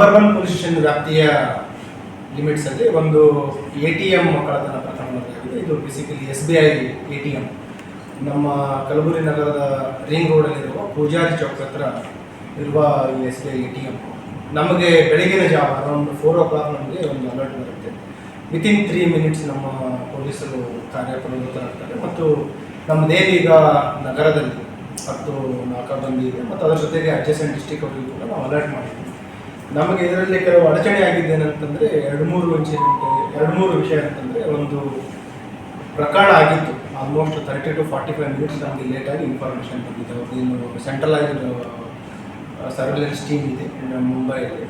Suburban police station ವ್ಯಾಪ್ತಿಯ limits ಅಲ್ಲಿ ಒಂದು ಎ ಟಿ ಎಂ ಕಳ್ಳತನ ಪ್ರಕರಣದಲ್ಲಿ ಇದು basically S B I A T M ನಮ್ಮ ಕಲಬುರಗಿ ನಗರದ ರಿಂಗ್ ರೋಡಲ್ಲಿರುವ ಪೂಜಾರಿ ಚೌಕ್ ಹತ್ರ ಇರುವ ಈ S B I A T M ನಮಗೆ ಬೆಳಗಿನ ಜಾವ ಅರೌಂಡ್ ಫೋರ್ ಓ ಕ್ಲಾಕ್ ನಮಗೆ ಒಂದು ಅಲರ್ಟ್ ಬರುತ್ತೆ. ವಿತಿನ್ ತ್ರೀ ಮಿನಿಟ್ಸ್ ನಮ್ಮ ಪೊಲೀಸರು ಕಾರ್ಯಪ್ರವೃತ್ತರಾಗ್ತಾರೆ ಮತ್ತು ನಮ್ಮದೇನೀಗ ನಗರದಲ್ಲಿ ಹತ್ತು ನಾಲ್ಕಬಂದಿ ಇದೆ. ಮತ್ತು ಅದರ ಜೊತೆಗೆ ಅಡ್ಜಸೆಂಟ್ ಡಿಸ್ಟಿಕ್ ಅವರಿಗೂ ಕೂಡ ನಾವು ಅಲರ್ಟ್ ಮಾಡಿದ್ವಿ ನಮಗೆ ಇದರಲ್ಲಿ ಕೆಲವು ಅಡಚಣೆ ಆಗಿದ್ದೇನಂತಂದರೆ ಎರಡು ಮೂರು ಇನ್ಸಿಡೆಂಟ್ ಎರಡು ಮೂರು ವಿಷಯ ಅಂತಂದರೆ ಒಂದು ಪ್ರಕರಣ ಆಗಿತ್ತು. Almost thirty two forty five minutes ನಮಗೆ ಲೇಟಾಗಿ ಇನ್ಫಾರ್ಮೇಷನ್ ಬಂದಿದೆ. ಅವ್ರದ್ದು ಸೆಂಟ್ರಲೈಸ್ಡ್ ಸರ್ವೆಲೆನ್ಸ್ ಟೀಮ್ ಇದೆ ಮುಂಬೈಯಲ್ಲಿ.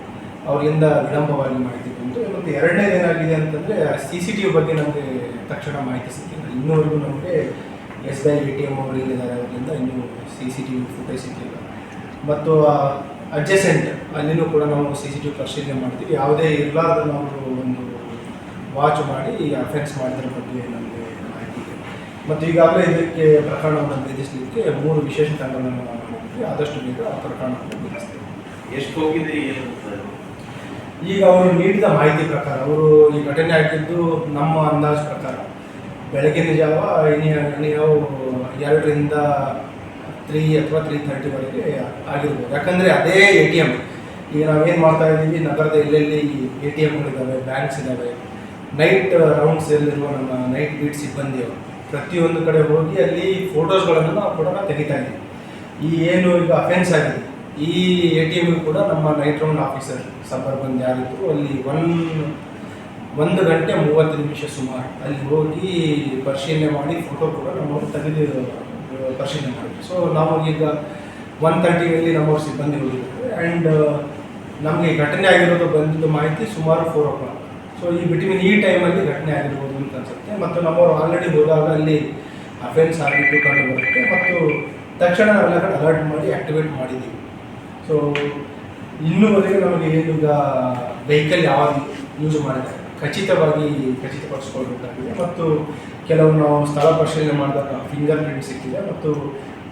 ಅವರಿಂದ ವಿಳಂಬವಾಗಿ ಮಾಹಿತಿ ಬಂತು ಮತ್ತು ಎರಡನೇದು ಏನಾಗಿದೆ ಅಂತಂದರೆ ಸಿ ಸಿ ಟಿ ವಿ ಬಗ್ಗೆ ನಮಗೆ ತಕ್ಷಣ ಮಾಹಿತಿ ಸಿಕ್ಕಿಲ್ಲ. ಇನ್ನೂವರೆಗೂ ನಮಗೆ S B I A T M ಅವರು ಇಲ್ಲಿದ್ದಾರೆ, ಅವರಿಂದ ಇನ್ನೂ C C T V footage ಸಿಕ್ಕಿಲ್ಲ. ಮತ್ತು ಅಡ್ಜಸೆಂಟ್ ಅಲ್ಲಿನೂ ಕೂಡ ನಾವು ಸಿ ಸಿ ಟಿ ವಿ ಪರಿಶೀಲನೆ ಮಾಡ್ತೀವಿ. ಯಾವುದೇ ಇರಲಾರ್ದ ನಾವು ಒಂದು ವಾಚ್ ಮಾಡಿ ಈ ಅಫೆನ್ಸ್ ಮಾಡಿದ್ರ ಬಗ್ಗೆ ನಮಗೆ ಮಾಹಿತಿ ಇದೆ. ಮತ್ತು ಈಗಾಗಲೇ ಇದಕ್ಕೆ ಪ್ರಕರಣವನ್ನು ವಿಧಿಸಲಿಕ್ಕೆ ಮೂರು ವಿಶೇಷ ತಂಡಗಳನ್ನು ನಾವು ಮಾಡಿದ್ವಿ. ಆದಷ್ಟು ಬೇಗ ಆ ಪ್ರಕರಣವನ್ನು ವಿಧಿಸ್ತೇವೆ ಎಷ್ಟು ಹೋಗಿದೆ ಏನು? ಈಗ ಅವರು ನೀಡಿದ ಮಾಹಿತಿ ಪ್ರಕಾರ ಅವರು ಈ ಘಟನೆ ಆಗಿದ್ದು ನಮ್ಮ ಅಂದಾಜು ಪ್ರಕಾರ ಬೆಳಗಿನ ಜಾವ ನೀವು ಎರಡರಿಂದ ತ್ರೀ ಅಥವಾ ತ್ರೀ ಥರ್ಟಿವರೆಗೆ ಆಗಿರ್ಬೋದು. ಯಾಕಂದರೆ ಅದೇ ಎ ಟಿ ಎಂ ಈಗ ನಾವೇನು ಮಾಡ್ತಾ ಇದ್ದೀವಿ ನಗರದ ಎಲ್ಲೆಲ್ಲಿ ಎ ಟಿ ಎಮ್ಗಳಿದ್ದಾವೆ ಬ್ಯಾಂಕ್ಸ್ ಇದ್ದಾವೆ ನೈಟ್ ರೌಂಡ್ಸ್ ಎಲ್ಲಿರುವ ನಮ್ಮ ನೈಟ್ ಬೀಟ್ ಸಿಬ್ಬಂದಿಯವರು ಪ್ರತಿಯೊಂದು ಕಡೆ ಹೋಗಿ ಅಲ್ಲಿ ಫೋಟೋಸ್ಗಳನ್ನು ನಾವು ಕೂಡ ತೆಗಿತಾ ಇದ್ದೀವಿ. ಈ ಏನು ಈಗ ಅಫೆನ್ಸ್ ಆಗಿದೆ ಈ ಎ ಟಿ ಎಂ ಕೂಡ ನಮ್ಮ ನೈಟ್ ರೌಂಡ್ ಆಫೀಸರ್ ಸಬರ್ ಬಂದು ಯಾರಿದ್ರು ಅಲ್ಲಿ ಒನ್ ಒಂದು ಗಂಟೆ ಮೂವತ್ತು ನಿಮಿಷ ಸುಮಾರು ಅಲ್ಲಿ ಹೋಗಿ ಪರಿಶೀಲನೆ ಮಾಡಿ ಫೋಟೋ ಕೂಡ ನಮ್ಮವರು ತೆಗೆದು ಆ, ಪರಿಶೀಲನೆ ಮಾಡಿದ್ವಿ ಸೊ ನಾವು ಈಗ ಒನ್ ತರ್ಟಿಯಲ್ಲಿ ನಮ್ಮವ್ರ ಸಿಬ್ಬಂದಿಗಳು ಆ್ಯಂಡ್ ನಮಗೆ ಘಟನೆ ಆಗಿರೋದು ಬಂದಿದ್ದು ಮಾಹಿತಿ ಸುಮಾರು ಫೋರ್ ಓ ಕ್ಲಾಕ್ ಸೊ ಈ ಬಿಟ್ವೀನ್ ಈ ಟೈಮಲ್ಲಿ ಘಟನೆ ಆಗಿರ್ಬೋದು ಅಂತ ಅನ್ಸುತ್ತೆ. ಮತ್ತು ನಮ್ಮವರು ಆಲ್ರೆಡಿ ಹೋದಾಗ ಅಲ್ಲಿ ಅಫೆನ್ಸ್ ಆಗಿದ್ದು ಕಂಡು ಬರುತ್ತೆ ಮತ್ತು ತಕ್ಷಣ ನಾವೆಲ್ಲ ಕಡೆ ಅಲರ್ಟ್ ಮಾಡಿ ಆ್ಯಕ್ಟಿವೇಟ್ ಮಾಡಿದ್ದೀವಿ. ಸೊ ಇನ್ನೂವರೆಗೆ ನಮಗೆ ಏನು ಈಗ ವೆಹಿಕಲ್ ಯಾವಾಗ ಯೂಸ್ ಮಾಡಿದ್ದಾರೆ? ಖಚಿತವಾಗಿ ಖಚಿತಪಡಿಸ್ಕೊಳ್ಬೇಕಾಗಿದೆ ಮತ್ತು ಕೆಲವು ನಾವು ಸ್ಥಳ ಪರಿಶೀಲನೆ ಮಾಡಿದಾಗ ಫಿಂಗರ್ ಪ್ರಿಂಟ್ ಸಿಕ್ಕಿದೆ ಮತ್ತು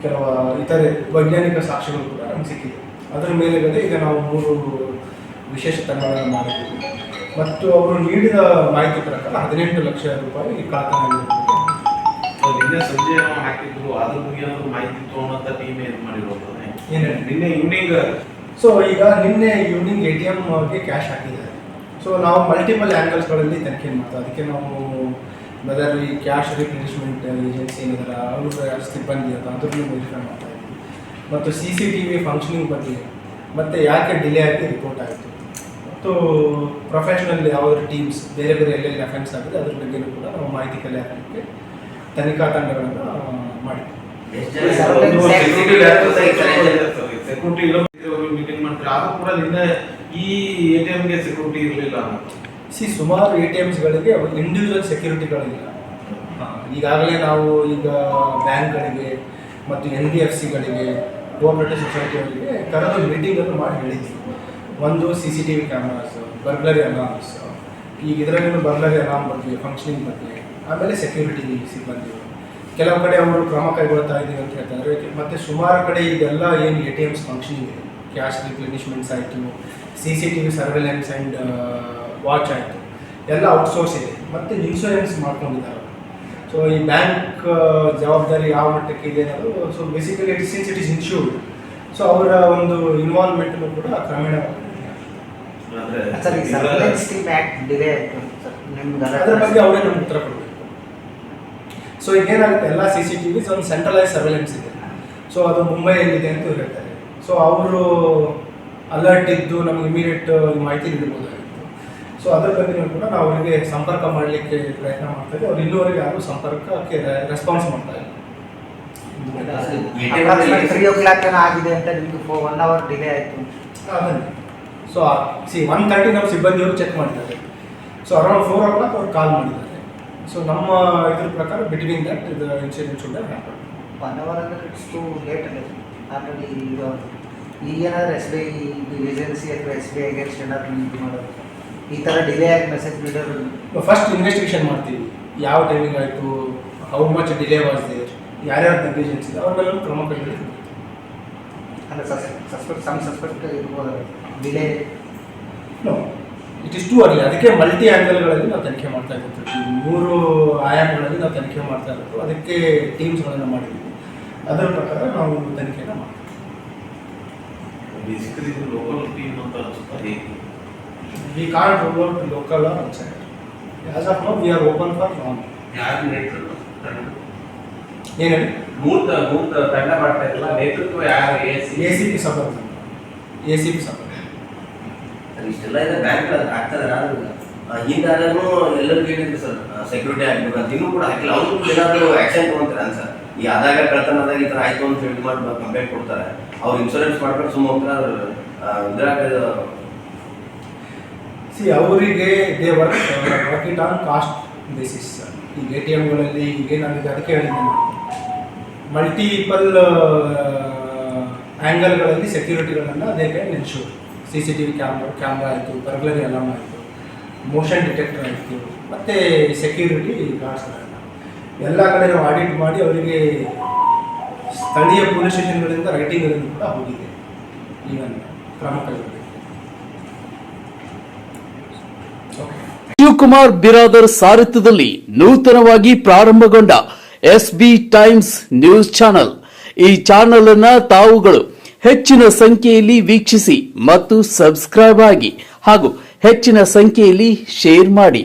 ಕೆಲವು ಇತರೆ ವೈಜ್ಞಾನಿಕ ಸಾಕ್ಷಿಗಳು ಕೂಡ ನಮ್ಗೆ ಸಿಕ್ಕಿದೆ. ಅದರ ಮೇಲೆಗಡೆ ಈಗ ನಾವು ಮೂರು ವಿಶೇಷ ತಂಡಗಳನ್ನು ಮಾಡಿದ್ದೀವಿ. ಮತ್ತು ಅವರು ನೀಡಿದ ಮಾಹಿತಿ ಪ್ರಕಾರ ಹದಿನೆಂಟು ಲಕ್ಷ ರೂಪಾಯಿ ಈ ಕಾರ್ಖಾನೆ ನಿನ್ನೆ ಸಂಜೆ ಹಾಕಿದ್ರು ಅದ್ರ ಬಗ್ಗೆ ಏನಾದ್ರು ಮಾಹಿತಿ ತಗೊಂಡಂತ ಟೀಮ್ ಏನು ಮಾಡಿರೋದು? ನಿನ್ನೆ ಈವ್ನಿಂಗ್ ಸೊ ಈಗ ನಿನ್ನೆ ಈವ್ನಿಂಗ್ ಎ ಟಿ ಎಮ್ಗೆ ಕ್ಯಾಶ್ ಹಾಕಿದ್ದಾರೆ. ಸೊ ನಾವು ಮಲ್ಟಿಪಲ್ ಆ್ಯಂಗಲ್ಸ್ಗಳಲ್ಲಿ ತನಿಖೆ ಮಾಡ್ತೀವಿ. ಅದಕ್ಕೆ ನಾವು ಈ ಕ್ಯಾಶ್ ರಿಪ್ಲೇಸ್ಮೆಂಟ್ ಏಜೆನ್ಸಿ ಏನಿದಾರ ಅವ್ರ ಸಿಬ್ಬಂದಿ ಅಂತ ಅದ್ರನ್ನು ವೆರಿಫೈ ಮಾಡ್ತಾ ಇದ್ವಿ. ಮತ್ತು C C T V functioning ಬಗ್ಗೆ ಮತ್ತು ಯಾಕೆ ಡಿಲೇ ಆಗಿ ರಿಪೋರ್ಟ್ ಆಯಿತು? ಮತ್ತು ಪ್ರೊಫೆಷನಲ್ ಯಾವ್ದಾದ್ರು ಟೀಮ್ಸ್ ಬೇರೆ ಬೇರೆ ಎಲ್ಲೆಲ್ಲಿ ಅಫೆನ್ಸ್ ಆಗಿದೆ ಅದ್ರ ಬಗ್ಗೆಯೂ ಕೂಡ ನಾವು ಮಾಹಿತಿ ಕಲೆ ಹಾಕಲಿಕ್ಕೆ ತನಿಖಾ ತಂಡಗಳನ್ನು ಮಾಡಿದ್ವಿ. ಸೆಕ್ಯೂರಿಟಿ ಮೀಟಿಂಗ್ ಮಾಡ್ತಾರೆ. ಆದ್ರೂ ಕೂಡ ನಿನ್ನೆ ಈ ಎ ಟಿ ಎಮ್ಗೆ ಸೆಕ್ಯೂರಿಟಿ ಇರಲಿಲ್ಲ ಸಿ, ಸುಮಾರು ಎ ಟಿ ಎಮ್ಸ್ಗಳಿಗೆ ಇಂಡಿವಿಜುವಲ್ ಸೆಕ್ಯೂರಿಟಿಗಳಿಲ್ಲ ಈಗಾಗಲೇ ನಾವು ಈಗ ಬ್ಯಾಂಕ್ಗಳಿಗೆ ಮತ್ತು ಎನ್ ಡಿ ಎಫ್ ಸಿಗಳಿಗೆ ಕೋಆಪರೇಟಿವ್ ಸೊಸೈಟಿಗಳಿಗೆ ಕರೆದು ಮೀಟಿಂಗನ್ನು ಮಾಡಿ ಹೇಳಿದ್ವಿ. ಒಂದು C C T V cameras burglary alarms ಈಗ ಇದರಲ್ಲಿ ಬರ್ಗ್ಲರಿ ಅಲಾರ್ಮ್ ಬಗ್ಗೆ ಫಂಕ್ಷನಿಂಗ್ ಬಗ್ಗೆ, ಆಮೇಲೆ ಸೆಕ್ಯೂರಿಟಿ ಸಿಬ್ಬಂದಿ. ಕೆಲವು ಕಡೆ ಅವರು ಕ್ರಮ ಕೈಗೊಳ್ತಾ ಇದ್ದೀವಿ ಅಂತ ಹೇಳ್ತಾರೆ ಮತ್ತು ಸುಮಾರು ಕಡೆ ಇದೆಲ್ಲ ಏನು ಎ ಟಿ ಎಮ್ಸ್ ಫಂಕ್ಷನಿಂಗ್ ಇದೆ. ಕ್ಯಾಶ್ ರಿಪ್ಲೆನಿಷ್ಮೆಂಟ್ಸ್ ಆಯಿತು C C T V surveillance and watch ಆಯಿತು. ಎಲ್ಲ ಔಟ್ಸೋರ್ಸ್ ಇದೆ. ಮತ್ತು ಇನ್ಶೂರೆನ್ಸ್ ಮಾಡ್ಕೊಂಡಿದ್ದಾರೆ ಸೊ ಈ ಬ್ಯಾಂಕ್ ಜವಾಬ್ದಾರಿ ಯಾವ ಮಟ್ಟಕ್ಕೆ ಇದೆ ಅನ್ನೋದು so basically it since it is insured so ಅವರ ಒಂದು ಇನ್ವಾಲ್ವ್ಮೆಂಟನ್ನು ಕೂಡ ಕ್ರಮೇಣ ಅದರ ಬಗ್ಗೆ ಅವರೇ ನಮ್ಗೆ ಉತ್ತರ ಕೊಡಬೇಕು. ಸೊ ಈಗ ಏನಾಗುತ್ತೆ ಎಲ್ಲ ಸಿ ಸಿ ಟಿ ವಿಸ್ ಒಂದು ಸೆಂಟ್ರಲೈಸ್ ಸರ್ವೆಲೆನ್ಸ್ ಇದೆ. ಸೊ ಅದು ಮುಂಬೈಯಲ್ಲಿದೆ ಅಂತ ಹೇಳ್ತಾರೆ. ಸೊ ಅವರು ಅಲರ್ಟ್ ಇದ್ದು ನಮ್ಗೆ ಇಮಿಡಿಯೇಟ್ ಮಾಹಿತಿ ನೀಡಬಹುದಾಗಿತ್ತು ಸೊ ಅದ್ರ ಬಗ್ಗೆ ಕೂಡ ನಾವು ಅವರಿಗೆ ಸಂಪರ್ಕ ಮಾಡಲಿಕ್ಕೆ ಪ್ರಯತ್ನ ಮಾಡ್ತಾ ಇದ್ದೀವಿ ಅವ್ರು ಇನ್ನೂವರೆಗೆ ಯಾರು ಸಂಪರ್ಕಕ್ಕೆ ರೆಸ್ಪಾನ್ಸ್ ಮಾಡ್ತಾ ಇಲ್ಲ. ಅಪ್ರಾಕ್ಸಿಮೇಟ್ ತ್ರೀ ಓ ಕ್ಲಾಕ್ ಏನೋ ಆಗಿದೆ ಅಂತ ನಿಮ್ಗೆ ಒನ್ ಅವರ್ ಡಿಲೇ ಆಯಿತು. ಸೊ ಸಿ ಒನ್ ತರ್ಟಿ ನಮ್ಮ ಸಿಬ್ಬಂದಿಯವರು ಚೆಕ್ ಮಾಡಿದ್ದಾರೆ. So around four o'clock ಅವ್ರು ಕಾಲ್ ಮಾಡಿದ್ದಾರೆ. ಸೊ ನಮ್ಮ ಇದ್ರ ಪ್ರಕಾರ ಬಿಟ್ವೀನ್ ದಟ್ ಇದು incident should happen one hour ಅಂದರೆ ಇಟ್ಸ್ ಟು ಲೇಟ್ ಅಲ್ಲ. ಆಲ್ರೆಡಿ ಈಗ ಈಗೇನಾದ್ರೂ ಎಸ್ ಬಿ ಐ ಏಜೆನ್ಸಿ ಅಥವಾ ಎಸ್ ಬಿ ಐ ಸ್ಟ್ಯಾಂಡ್ ಏನಾದ್ರು ಇದು ಮಾಡೋದು ಈ ಥರ ಡಿಲೇ ಆಗಿ ಮೆಸೇಜ್ ಬಿಡೋದು ಫಸ್ಟ್ ಇನ್ವೆಸ್ಟಿಗೇಷನ್ ಮಾಡ್ತೀವಿ. ಯಾವ ಟೈಮಿಂಗ್ ಆಯಿತು? How much delay was there ಯಾರ್ಯಾರು ನೆಗ್ಲಿಜೆನ್ಸ್ ಇದೆ? ಅವ್ರ ಮೇಲೆ ಕ್ರಮ ಕೈಗೊಳ್ಳಿ ಅಂದರೆ ಸಸ್ಪೆಕ್ಟ್ ಸಮ್ ಸಸ್ಪೆಕ್ಟ್ ಇರ್ಬೋದು. Delay no it is too early ಅದಕ್ಕೆ ಮಲ್ಟಿ ಆ್ಯಂಗಲ್ಗಳಲ್ಲಿ ನಾವು ತನಿಖೆ ಮಾಡ್ತಾ ಇರ್ತೀವಿ ಮೂರು ಆಯಾಮಗಳಲ್ಲಿ ನಾವು ತನಿಖೆ ಮಾಡ್ತಾ ಇರೋದು ಅದಕ್ಕೆ ಟೀಮ್ಸ್ಗಳನ್ನು ಮಾಡಿದ್ದೀವಿ ಅದರ ಪ್ರಕಾರ ನಾವು ಒಂದು ತನಿಖೆಯನ್ನು ಮಾಡ್ತೀವಿ. ಬೇಸಿಕಲಿ ಇದು ಲೋಕಲ್ ಟೀಮ್ ಅಂತ ಅನ್ಸುತ್ತಾ can't rule out local outside as of no we are open for ನಾನ್ ಯಾರು ನೇತೃತ್ವ? ಏನು ಹೇಳಿ? ಮೂರ್ತ ಮೂರ್ತ ತಂಡ ಮಾಡ್ತಾ ಇರಲ್ಲ. ನೇತೃತ್ವ ಯಾರು? A C A C P support A C P support ಇಷ್ಟೆಲ್ಲ ಇದೆ. ಬ್ಯಾಂಕ್ ಆಗ್ತದೆ ನಾನು ಹಿಂದಾದ್ರೂ ಎಲ್ಲರೂ ಕೇಳಿದ್ರು ಸರ್? ಸೆಕ್ಯೂರಿಟಿ ಹಾಕ್ಬೇಕು ಅಂತ ಇನ್ನೂ ಕೂಡ ಹಾಕಿಲ್ಲ. ಅವ್ರಿಗೂ ಏನಾದರೂ ಆಕ್ಷನ್ ತಗೊಂತಾರೆ ಅನ್ಸರ್ ಈ ಆದಾಗ ಕಳ್ತನದಾಗ ಈ ಥರ ಆಯ್ತು ಅಂತ ಹೇಳಿ ಮಾಡಿ ಕಂಪ್ಲೇಂಟ್ ಕೊಡ್ತಾರೆ. ಅವ್ರು ಇನ್ಶೂರೆನ್ಸ್ ಮಾಡ್ಕೊಂಡು ಸುಮ್ಮ ಇದ್ರಾಗ ಸಿ, ಅವರಿಗೆ they work on cost basis ಈಗ ಎ ಟಿ ಎಮ್ಗಳಲ್ಲಿ ಈಗೇನಾಗಿದೆ ಅದಕ್ಕೆ ಹೇಳಿದ್ದೆ ಮಲ್ಟಿಪಲ್ ಆ್ಯಂಗಲ್ಗಳಲ್ಲಿ ಸೆಕ್ಯೂರಿಟಿಗಳನ್ನು ಅದೇ ensure C C T V camera camera ಆಯಿತು ಬರ್ಗ್ಲರಿ ಅಲಾರ್ಮ್ ಆಯಿತು ಮೋಷನ್ ಡಿಟೆಕ್ಟರ್ ಆಯಿತು, ಮತ್ತು ಸೆಕ್ಯೂರಿಟಿ ಗಾರ್ಡ್ಸ್ಗಳನ್ನು ಎಲ್ಲ ಕಡೆ ನಾವು ಆಡಿಟ್ ಮಾಡಿ ಅವರಿಗೆ ಸ್ಥಳೀಯ ಪೊಲೀಸ್ ಸ್ಟೇಷನ್ಗಳಿಂದ ರೈಟಿಂಗ್ಗಳನ್ನು ಕೂಡ ಹೋಗಿದೆ. ಈಗ ಕ್ರಮ ಓಕೆ ಶಿವಕುಮಾರ್ ಬಿರಾದರ್ ಸಾರಥ್ಯದಲ್ಲಿ ನೂತನವಾಗಿ ಪ್ರಾರಂಭಗೊಂಡ S B times news channel ಈ ಚಾನೆಲ್ ಅನ್ನ ತಾವುಗಳು ಹೆಚ್ಚಿನ ಸಂಖ್ಯೆಯಲ್ಲಿ ವೀಕ್ಷಿಸಿ ಮತ್ತು ಸಬ್ಸ್ಕ್ರೈಬ್ ಆಗಿ ಹಾಗೂ ಹೆಚ್ಚಿನ ಸಂಖ್ಯೆಯಲ್ಲಿ ಶೇರ್ ಮಾಡಿ.